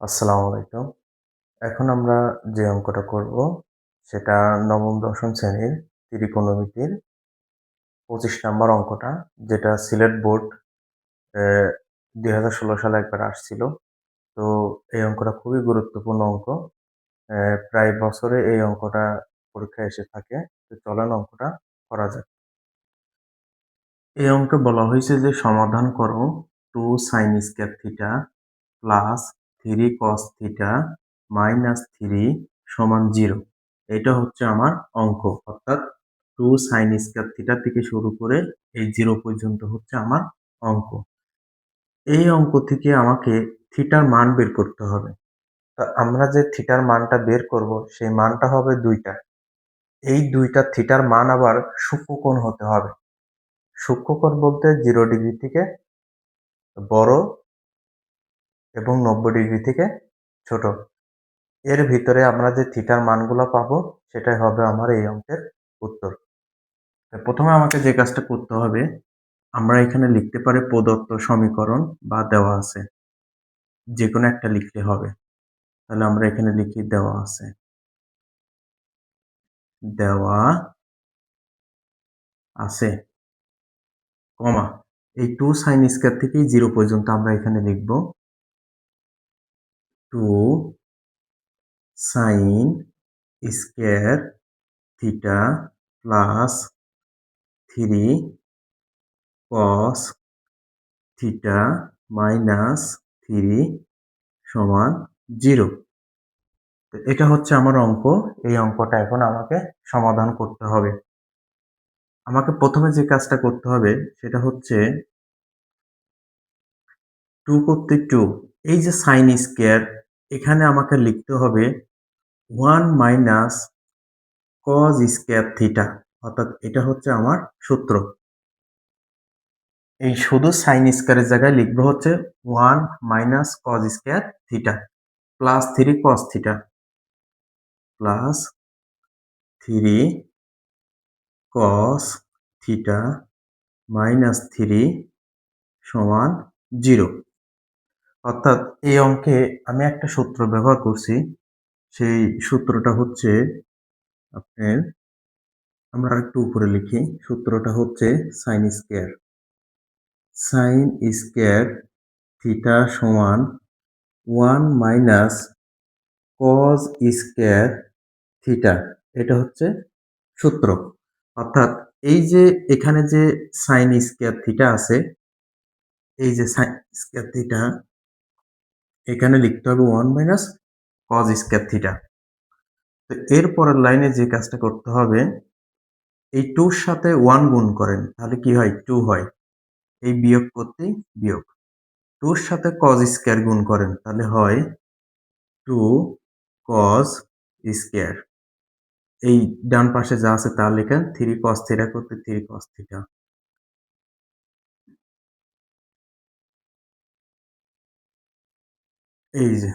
আসসালামু আলাইকুম। এখন আমরা যে অঙ্কটা করব, সেটা নবম, দশম শ্রেণির ত্রিকোণমিতির পঁচিশ নম্বর অঙ্কটা, যেটা সিলেট বোর্ড, এ ২০১৬ সালে একবার আসছিল। তো এই অঙ্কটা খুবই গুরুত্বপূর্ণ অঙ্ক। প্রায় বছরে এই অঙ্কটা পরীক্ষায় এসে থাকে। তো চলেন অঙ্কটা করা যাক। এই অঙ্কে বলা হয়েছে যে সমাধান করো 2 sin square theta plus 3 cos theta minus 3 সমান 0 এটা হচ্ছে আমার অঙ্ক। অর্থাৎ 2 sin স্কয়ার থিটা থেকে শুরু করে এই 0 পর্যন্ত হচ্ছে আমার অঙ্ক। এই অঙ্ক থেকে আমাকে থিটার মান বের করতে হবে। তো আমরা যে থিটার মানটা বের করব, সেই মানটা হবে দুইটা। এই দুইটা থিটার মান আবার সূক্ষ্মকোণ হতে হবে। সূক্ষ্মকোণ বলতে জিরো ডিগ্রি থেকে বড় এবং নব্বই ডিগ্রি থেকে ছোট। এর ভিতরে আমরা যে থিটার মানগুলো পাবো, সেটাই হবে আমার এই অঙ্কের উত্তর। প্রথমে আমাকে যে কাজটা করতে হবে, আমরা এখানে লিখতে পারি প্রদত্ত সমীকরণ বা দেওয়া আছে। যে কোনো একটা লিখলে হবে। তাহলে আমরা এখানে লিখি দেওয়া আছে। দেওয়া আছে। কমা। এই টু সাইন স্কোয়ার থেকেই জিরো পর্যন্ত আমরা এখানে লিখব। Two sine square theta plus three cos theta minus three সমান জিরো এটা হচ্ছে আমার অঙ্ক। এই অঙ্কটা এখন আমাকে সমাধান করতে হবে। আমাকে প্রথমে যে কাজটা করতে হবে সেটা হচ্ছে টু করতে টু এই যে সাইন স্কোয়ার এখানে আমাকে লিখতে হবে one minus cos square theta অর্থাৎ এটা হচ্ছে আমার সূত্র। এই শুধু সাইন স্কোয়ারের জায়গায় লিখব হচ্ছে one minus cos square theta plus three cos theta plus three cos theta minus three সমান জিরো অর্থাৎ এই অঙ্কে আমি একটা সূত্র ব্যবহার করছি। সেই সূত্রটা হচ্ছে আপনার, আমরা একটু উপরে লিখি। সূত্রটা হচ্ছে sine square sine square theta সমান one minus cos square theta এটা হচ্ছে সূত্র। অর্থাৎ এই যে এখানে যে সাইন স্কোয়ার থিটা আছে, এই যে সাইন স্কোয়ার থিটা এখানে লিখতে হবে one minus cos square theta তো এরপরের লাইনে যে কাজটা করতে হবে, এই টুর সাথে ওয়ান গুণ করেন, তাহলে কি হয়? টু হয়। এই বিয়োগ করতে বিয়োগ। টুর সাথে কজ স্কোয়ার গুণ করেন, তাহলে হয় টু কজ স্কোয়ার এই ডান পাশে যা আছে তা লেখেন থ্রি কস থিটা করতে থ্রি কস থিটা এই যে।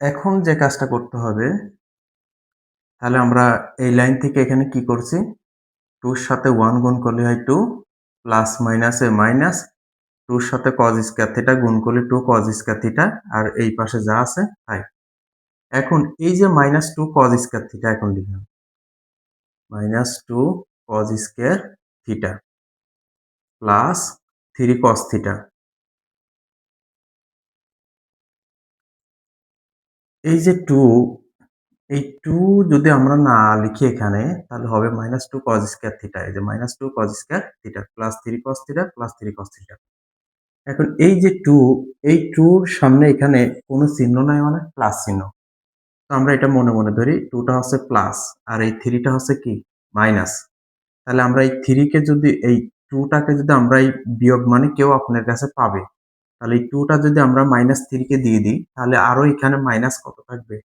এখন যে কাজটা করতে হবে, তাহলে আমরা এই লাইন থেকে এখানে কি করছি? টুর সাথে ওয়ান গুণ করলে হয় টু, প্লাস মাইনাসে মাইনাস, টুর সাথে কজ স্কোয়ার থিটা গুণ করলে টু কজ স্কোয়ার থিটা, আর এই পাশে যা আছে তাই। এখন এই যে minus two cos square theta এখন লিখলাম। Minus two cos square theta, plus three cos theta. এই যে টু এই টু যদি আমরা না লিখি এখানে, তাহলে হবে minus two cos square theta এই যে minus two cos square theta plus three cos theta plus three cos theta এখন এই যে টু এই টুর সামনে এখানে কোনো চিহ্ন নাই মানে প্লাস চিহ্ন। তো আমরা এটা মনে মনে ধরি টুটা হচ্ছে প্লাস আর এই থ্রিটা হচ্ছে কি? মাইনাস তাহলে আমরা এই থ্রিকে যদি, এই টুটাকে যদি আমরা এই বিয়োগ মানে কেউ আপনার কাছে পাবে তাহলে এই টুটা যদি আমরা মাইনাস থ্রিকে দিয়ে দিই, তাহলে আরও এখানে মাইনাস কত থাকবে?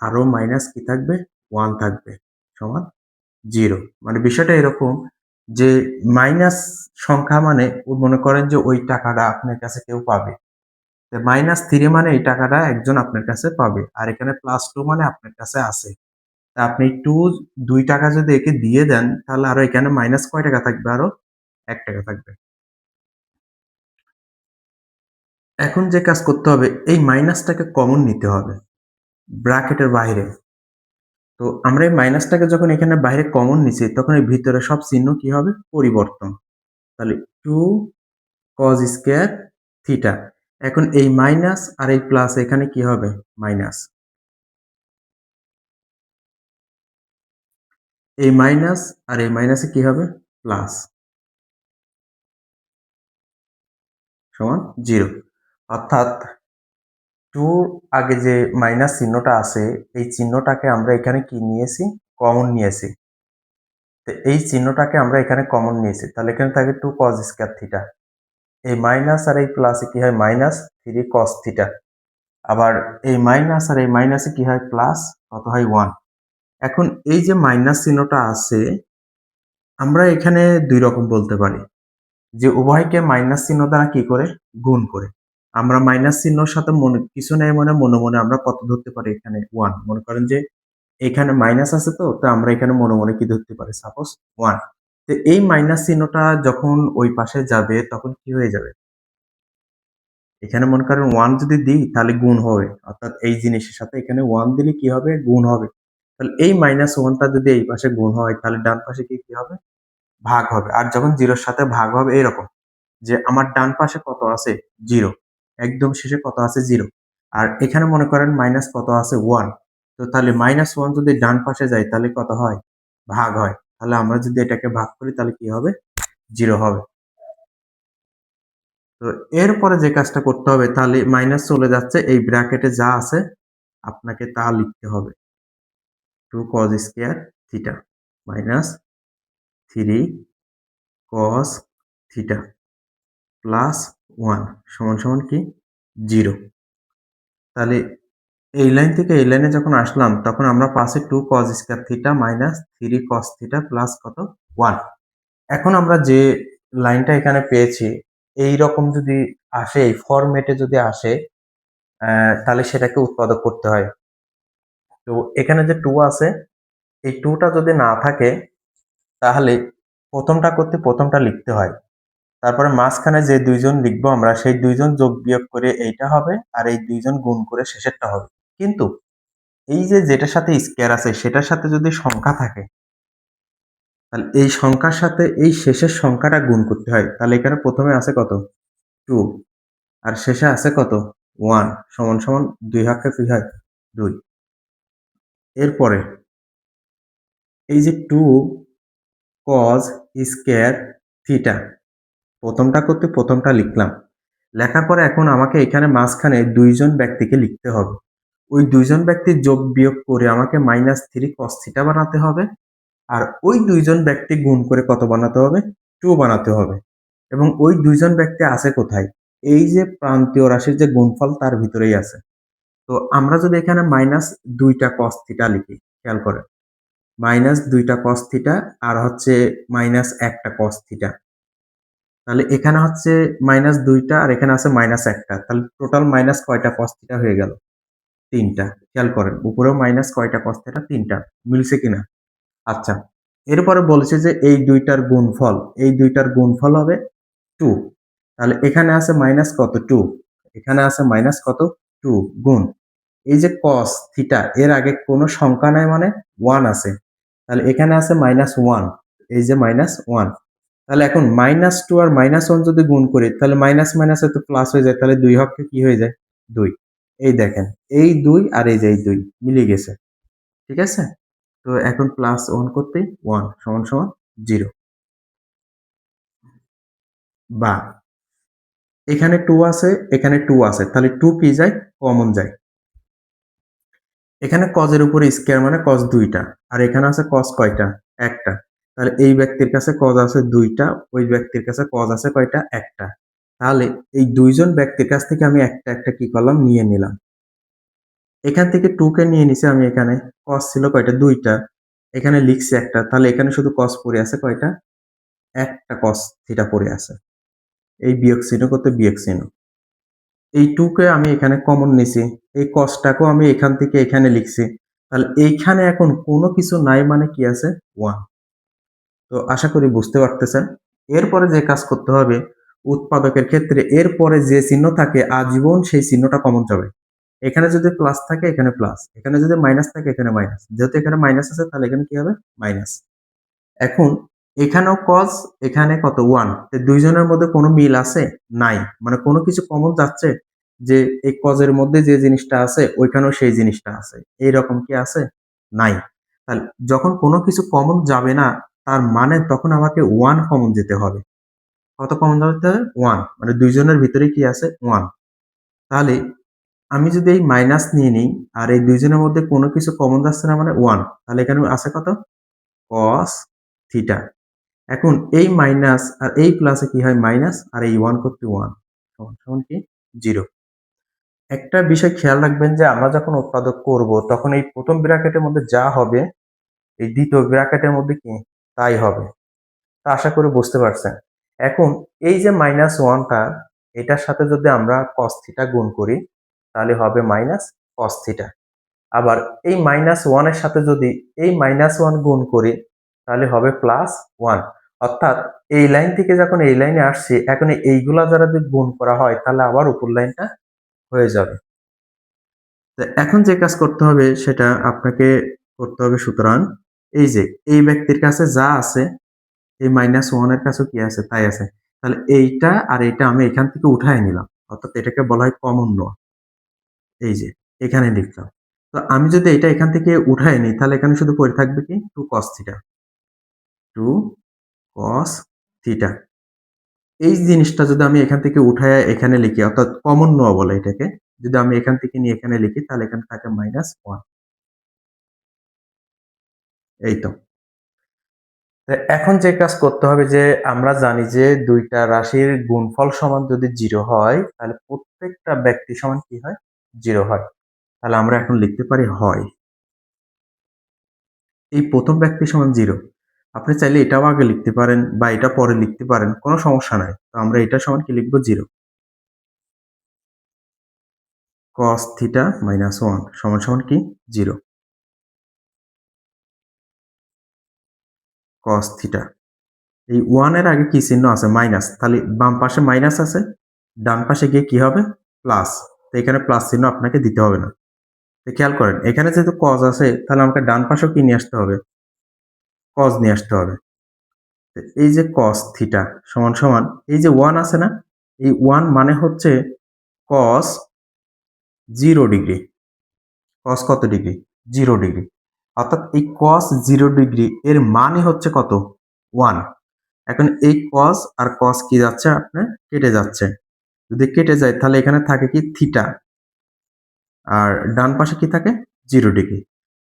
আরও মাইনাস কি থাকবে? ওয়ান থাকবে, সমান জিরো মানে বিষয়টা এরকম যে মাইনাস সংখ্যা মানে মনে করেন যে ওই টাকাটা আপনার কাছে কেউ পাবে। মাইনাস থ্রি মানে এই টাকাটা একজন আপনার কাছে পাবে, আর এখানে প্লাস টু মানে আপনার কাছে আছে। তা আপনি টু দুই টাকা যদি একে দিয়ে দেন, তাহলে আরও এখানে মাইনাস কয় টাকা থাকবে? আরও এক টাকা থাকবে। এখন যে কাজ করতে হবে, এই মাইনাসটাকে কমন নিতে হবে ব্র্যাকেটের বাইরে। তো আমরা এই মাইনাসটাকে যখন এখানে বাইরে কমন নিচ্ছি তখন এই ভিতরে সব চিহ্ন কি হবে? পরিবর্তন। তাহলে টু কজ স্কোয়ার থিটা এখন এই মাইনাস আর এই প্লাস এখানে কি হবে? মাইনাস এই মাইনাস আর এই মাইনাসে কি হবে? প্লাস সমান জিরো অর্থাৎ টুর আগে যে মাইনাস চিহ্নটা আছে, এই চিহ্নটাকে আমরা এখানে কি নিয়েছি? কমন নিয়েছি। তো এই চিহ্নটাকে আমরা এখানে কমন নিয়েছি। তাহলে এখানে থাকে টু কজ স্কোয়ার থিটা এই মাইনাস আর এই প্লাসে কি হয়? মাইনাস থ্রি কস থিটা আবার এই মাইনাস আর এই মাইনাসে কি হয়? প্লাস কত হয়? ওয়ান এখন এই যে মাইনাস চিহ্নটা আছে, আমরা এখানে দুই রকম বলতে পারি। যে উভয়কে মাইনাস চিহ্ন দ্বারা কি করে? গুণ করে। আমরা মাইনাস চিহ্নর সাথে মনে, কিছু নেই মনে মনে মনে আমরা কত ধরতে পারি এখানে? ওয়ান মনে করেন যে এখানে মাইনাস আছে তো তো আমরা এখানে মনে মনে কি ধরতে পারি? সাপোজ ওয়ান তো এই মাইনাস চিহ্নটা যখন ওই পাশে যাবে, তখন কি হয়ে যাবে? এখানে মনে করেন ওয়ান যদি দিই, তাহলে গুণ হবে। অর্থাৎ এই জিনিসের সাথে এখানে ওয়ান দিলে কি হবে? গুণ হবে। তাহলে এই মাইনাস ওয়ানটা যদি এই পাশে গুণ হয়, তাহলে ডান পাশে কি কি হবে? ভাগ হবে। আর যখন জিরোর সাথে ভাগ হবে, এরকম যে আমার ডান পাশে কত আছে? জিরো একদম শেষে কত আছে জিরো। আর এখানে মনে করেন মাইনাস কত আছে ওয়ান তো তাহলে মাইনাস ওয়ান যদি ডান পাশে যায়, তাহলে কত হয়? ভাগ হয়। তাহলে আমরা যদি এটাকে ভাগ করি, তাহলে কি হবে? জিরো হবে। তো এরপরে যে কাজটা করতে হবে, তাহলে মাইনাস চলে যাচ্ছে। এই ব্র্যাকেটে যা আছে, আপনাকে তা লিখতে হবে। Two cos square theta minus three cos theta plus one সমান সমান কি? জিরো। তাহলে এই লাইন থেকে এই লাইনে যখন আসলাম, তখন আমরা পাশে two cos square theta minus three cos theta plus কত? ওয়ান এখন আমরা যে লাইনটা এখানে পেয়েছি এই রকম যদি আসে, এই ফরম্যাটে যদি আসে তাহলে সেটাকে উৎপাদক করতে হয়। তো এখানে যে টু আছে, এই টুটা যদি না থাকে, তাহলে প্রথমটা করতে প্রথমটা লিখতে হয়। তারপরে মাঝখানে যে দুইজন লিখব আমরা, সেই দুইজন যোগ বিয়োগ করে এইটা হবে আর এই দুইজন গুণ করে শেষেরটা হবে। কিন্তু এই যে যেটার সাথে স্কেয়ার আছে, সেটার সাথে যদি সংখ্যা থাকে, তাহলে এই সংখ্যার সাথে এই শেষের সংখ্যাটা গুণ করতে হয়। তাহলে এখানে প্রথমে আছে কত? টু আর শেষে আছে কত? ওয়ান সমান সমান দুই হাতে কি হয় দুই। এরপরে এই যে টু কজ স্কোয়ার থিটা প্রথমটা করতে প্রথমটা লিখলাম। লেখার পরে এখন আমাকে এখানে মাঝখানে দুইজন ব্যক্তিকে লিখতে হবে। ওই দুইজন ব্যক্তির যোগ বিয়োগ করে আমাকে মাইনাস থ্রি কস থিটা বানাতে হবে আর ওই দুইজন ব্যক্তি গুণ করে কত বানাতে হবে? টু বানাতে হবে। এবং ওই দুইজন ব্যক্তি আছে কোথায়? এই যে প্রান্তীয় রাশির যে গুণফল তার ভিতরেই আছে। তো আমরা যদি এখানে মাইনাস দুইটা কস থিটা লিখি, খেয়াল করে মাইনাস দুইটা কস থিটা আর হচ্ছে মাইনাস একটা কস থিটা তাহলে এখানে হচ্ছে মাইনাস দুইটা আর এখানে আছে মাইনাস একটা। তাহলে টোটাল মাইনাস কয়টা? কস থিটা হয়ে গেল তিনটা। খেয়াল করেন, উপরেও মাইনাস কয়টা? কস থিটা তিনটা। মিলছে কিনা? আচ্ছা এরপরে বলেছে যে এই দুইটার গুণফল, এই দুইটার গুণফল হবে টু তাহলে এখানে আছে মাইনাস কত? টু এখানে আছে মাইনাস কত? টু গুণ। এই যে কস থিটা এর আগে কোনো সংখ্যা নাই মানে ওয়ান আছে। তাহলে এখানে আছে মাইনাস ওয়ান এই যে মাইনাস ওয়ান তাহলে এখন মাইনাস টু আর মাইনাস ওয়ান যদি গুণ করি, তাহলে মাইনাস মাইনাস তো প্লাস হয়ে যায়, তাহলে দুই হককে কি হয়ে যায়? দুই। এই দেখেন, এই দুই আর এই যে এই দুই মিলে গেছে। ঠিক আছে? তো এখন প্লাস ওয়ান করতে ওয়ান সমান সমান জিরো বা, এখানে টু আছে, এখানে টু আছে, তাহলে টু কি যায়? কমন যায়। এখানে কজের উপরে স্কোয়ার মানে কজ দুইটা, আর এখানে আছে কজ কয়টা? একটা। তাহলে এই ব্যক্তির কাছে কজ আছে দুইটা, ওই ব্যক্তির কাছে কজ আছে কয়টা? একটা। তাহলে এই দুইজন ব্যক্তির কাছ থেকে আমি একটা একটা কি করলাম? নিয়ে নিলাম। এখান থেকে টু কে নিয়ে নিছি আমি এখানে। কস ছিল কয়টা? দুইটা। এখানে লিখছি একটা। তাহলে এখানে শুধু কস পড়ে আছে কয়টা? একটা কস থিটা পড়ে আছে। এই বিয়োগ চিহ্ন করতে বিয়োগ চিহ্ন। এই টুকে আমি এখানে কমন নিছি। এই কসটাকেও আমি এখান থেকে এখানে লিখছি। তাহলে এইখানে এখন কোনো কিছু নাই মানে কি আছে? ওয়ান তো আশা করি বুঝতে পারতেছেন। এরপরে যে কাজ করতে হবে, উৎপাদকের ক্ষেত্রে এরপরে যে চিহ্ন থাকে, আজীবন সেই চিহ্নটা কমন যাবে। এখানে যদি প্লাস থাকে, এখানে প্লাস এখানে যদি মাইনাস থাকে, এখানে মাইনাস যেহেতু এখানে মাইনাস আছে, তাহলে এখানে কি হবে? মাইনাস এখন এখানেও কজ এখানে কত? ওয়ান দুইজনের মধ্যে কোনো মিল আছে? নাই। মানে কোনো কিছু কমন যাচ্ছে? যে এই কজের মধ্যে যে জিনিসটা আছে, ওইখানেও সেই জিনিসটা আছে। এইরকম কি আছে? নাই। তাহলে যখন কোনো কিছু কমন যাবে না তার মানে তখন আমাকে ওয়ান কমন যেতে হবে। কত কমন যেতে হবে? ওয়ান মানে দুইজনের ভিতরে কি আছে? ওয়ান তাহলে আমি যদি এই মাইনাস নিয়ে নিই, আর এই দুইজনের মধ্যে কোনো কিছু কমন যাচ্ছে না মানে ওয়ান তাহলে এখানে আছে কত? কস থিটা এখন এই মাইনাস আর এই প্লাসে কি হয়? মাইনাস আর এই ওয়ান করতে ওয়ান সমান সমান কি? জিরো একটা বিষয় খেয়াল রাখবেন যে আমরা যখন উৎপাদক করব, তখন এই প্রথম ব্র্যাকেটের মধ্যে যা হবে, এই দ্বিতীয় ব্র্যাকেটের মধ্যে কি? তাই হবে। তা আশা করি বুঝতে পারছেন। এখন এই যে মাইনাস ওয়ানটা এটার সাথে যদি আমরা কস থিটা গুণ করি, তাহলে হবে মাইনাস কস থিটা আবার এই মাইনাস ওয়ানের সাথে যদি এই মাইনাস ওয়ান গুণ করি, তাহলে হবে প্লাস ওয়ান অর্থাৎ এই লাইন থেকে যখন এই লাইনে আসছে, এখন এইগুলা যারা যদি গুণ করা হয়, তাহলে আবার উপর লাইনটা হয়ে যাবে। এখন যে কাজ করতে হবে, সেটা আপনাকে করতে হবে সুতরাং এই যে, এই ব্যক্তির কাছে যা আছে, এই মাইনাস ওয়ানের কাছে কি আছে? তাই আছে। তাহলে এইটা আর এইটা আমি এখান থেকে উঠাই নিলাম। অর্থাৎ এটাকে বলা হয় কমন নোয়া এই যে, এখানে লিখলাম। তো আমি যদি এটা এখান থেকে উঠাই নিই, তাহলে এখানে শুধু পড়ে থাকবে কি? Two cos theta two cos theta এই জিনিসটা যদি আমি এখান থেকে উঠায় এখানে লিখি, অর্থাৎ কমন নোয়া বলে এটাকে, যদি আমি এখান থেকে নিয়ে এখানে লিখি, তাহলে এখানে থাকে মাইনাস ওয়ান এই তো এখন যে কাজ করতে হবে যে, আমরা জানি যে, দুইটা রাশির গুণফল সমান যদি জিরো হয়, তাহলে প্রত্যেকটা ব্যক্তি সমান কি হয়? জিরো হয়। তাহলে আমরা এখন লিখতে পারি হয়। এই প্রথম ব্যক্তি সমান জিরো। আপনি চাইলে এটাও আগে লিখতে পারেন বা এটা পরে লিখতে পারেন, কোনো সমস্যা নাই। তো আমরা এটা সমান কি লিখব? Zero. Cos theta minus one সমান সমান কি? জিরো। কস থিটা এই ওয়ানের আগে কি চিহ্ন আছে? মাইনাস তাহলে বাম পাশে মাইনাস আছে, ডান পাশে গিয়ে কি হবে? প্লাস তো এখানে প্লাস চিহ্ন আপনাকে দিতে হবে না। তো খেয়াল করেন, এখানে যেহেতু কজ আছে, তাহলে আমাকে ডান পাশেও কি নিয়ে আসতে হবে? কজ নিয়ে আসতে হবে। এই যে কস থিটা সমান সমান, এই যে ওয়ান আছে না, এই ওয়ান মানে হচ্ছে কস জিরো ডিগ্রি কস কত ডিগ্রি জিরো ডিগ্রি অর্থাৎ এই কস জিরো ডিগ্রি এর মানে হচ্ছে কত? ওয়ান এখন এই কস আর কস কি যাচ্ছে? আপনার কেটে যাচ্ছে। যদি কেটে যায়, তাহলে এখানে থাকে কি? থিটা আর ডান পাশে কি থাকে? জিরো ডিগ্রি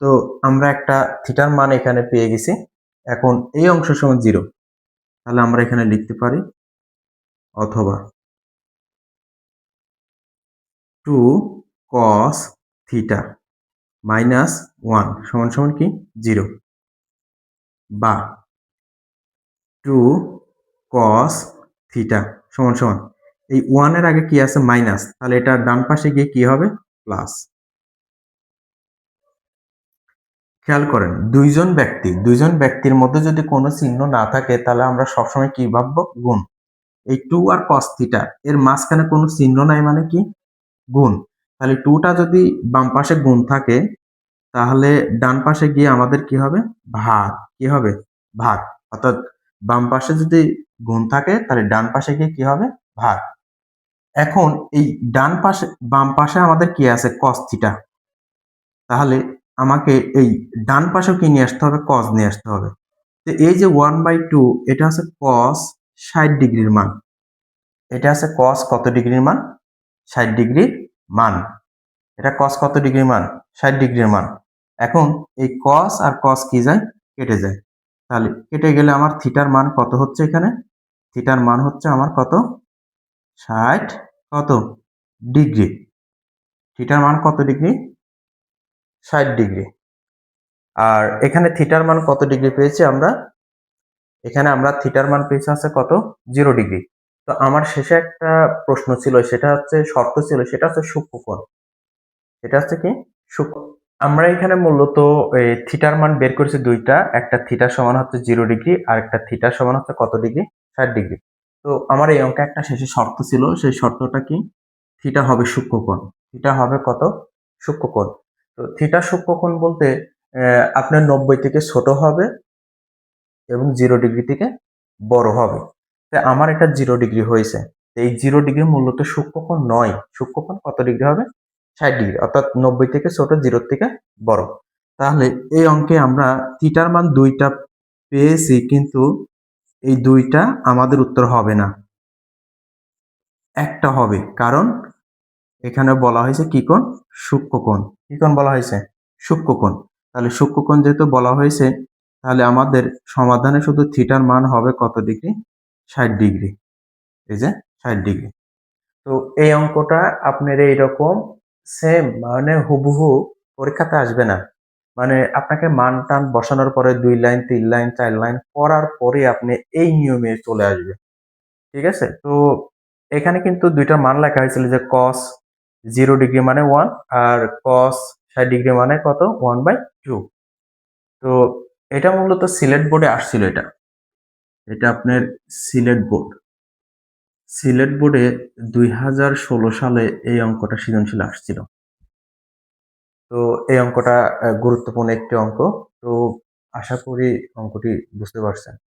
তো আমরা একটা থিটার মান এখানে পেয়ে গেছি। এখন এই অংশ সমান জিরো তাহলে আমরা এখানে লিখতে পারি অথবা two cos theta minus one সমান সমান কি? জিরো। বা টু কস থিটা সমান সমান। এই ওয়ানের আগে কি আছে? মাইনাস। তাহলে এটা ডান পাশে গিয়ে কি হবে? প্লাস। খেয়াল করেন, দুইজন ব্যক্তি, দুইজন ব্যক্তির মধ্যে যদি কোনো চিহ্ন না থাকে, তাহলে আমরা সবসময় কি ভাববো? গুণ। এই টু আর কস থিটা, এর মাঝখানে কোনো চিহ্ন নাই মানে কি? গুণ। তাহলে টুটা যদি বাম পাশে গুণ থাকে, তাহলে ডান পাশে গিয়ে আমাদের কি হবে? ভাগ। কি হবে? ভাগ। অর্থাৎ বাম পাশে যদি গুণ থাকে, তাহলে ডান পাশে গিয়ে কি হবে? ভাগ। এখন এই ডান পাশে, বাম পাশে আমাদের কি আছে? কস থিটা তাহলে আমাকে এই ডান পাশেও কি নিয়ে আসতে হবে? কস নিয়ে আসতে হবে। তো এই যে ওয়ান বাই টু এটা হচ্ছে কস ষাট ডিগ্রির মান। এটা আছে কস কত ডিগ্রির মান? ষাট ডিগ্রির মান। এটা কস কত ডিগ্রির মান? ষাট ডিগ্রির মান। এখন এই কস আর কস কি যায়? কেটে যায়। তাহলে কেটে গেলে আমার থিটার মান কত হচ্ছে এখানে? থিটার মান হচ্ছে আমার কত? ষাট কত ডিগ্রি। থিটার মান কত ডিগ্রি? ষাট ডিগ্রি। আর এখানে থিটার মান কত ডিগ্রি পেয়েছি আমরা? এখানে আমরা থিটার মান পেয়েছি আছে কত? Zero degree. তো আমার শেষে একটা প্রশ্ন ছিল, সেটা হচ্ছে, শর্ত ছিল, সেটা হচ্ছে সূক্ষ্মকোণ। সেটা হচ্ছে কি? সূক্ষ্ম, আমরা এখানে মূলত থিটার মান বের করেছি দুইটা, একটা থিটার সমান হচ্ছে জিরো ডিগ্রি, আর একটা থিটার সমান হচ্ছে কত ডিগ্রি? ষাট ডিগ্রি। তো আমার এই অঙ্কে একটা শেষে শর্ত ছিল, সেই শর্তটা কি? থিটা হবে সূক্ষ্মকোণ। থিটা হবে কত? সূক্ষ্মকোণ। তো থিটা সূক্ষ্মকোণ বলতে আপনার নব্বই থেকে ছোট হবে এবং জিরো ডিগ্রি থেকে বড় হবে। আমার এটা জিরো ডিগ্রি হয়েছে। এই জিরো ডিগ্রি মূলত সূক্ষ্মকোণ নয়। সূক্ষ্মকোণ কত ডিগ্রি হবে? ষাট ডিগ্রি অর্থাৎ নব্বই থেকে ছোট জিরোর থেকে বড়। তাহলে এই অঙ্কে আমরা থিটার মান দুইটা পেয়েছি, কিন্তু এই দুইটা আমাদের উত্তর হবে না। একটা হবে, কারণ এখানে বলা হয়েছে কি কোণ? সূক্ষ্মকোণ। কি কোণ বলা হয়েছে? সূক্ষ্মকোণ। তাহলে সূক্ষ্মকোণ যেহেতু বলা হয়েছে, তাহলে আমাদের সমাধানে শুধু থিটার মান হবে কত ডিগ্রি ষাট ডিগ্রি, এই যে ষাট ডিগ্রি। তো এই অঙ্কটা আপনার এইরকম সেম মানে হুবহু পরীক্ষাতে আসবে না। মানে আপনাকে মান টান বসানোর পরে দুই লাইন, তিন লাইন, চার লাইন পড়ার পরে আপনি এই নিয়মে চলে আসবে। ঠিক আছে? তো এখানে কিন্তু দুইটা মান লেখা হয়েছিল যে কস জিরো ডিগ্রি মানে ওয়ান আর কস ষাট ডিগ্রি মানে কত? ওয়ান বাই টু তো এটা মূলত সিলেট বোর্ডে আসছিল এটা। এটা আপনার সিলেট বোর্ড। সিলেট বোর্ডে দুই হাজার ষোলো সালে এই অঙ্কটা সৃজনশীল আসছিল। তো এই অঙ্কটা গুরুত্বপূর্ণ একটি অঙ্ক। তো আশা করি অঙ্কটি বুঝতে পারছেন।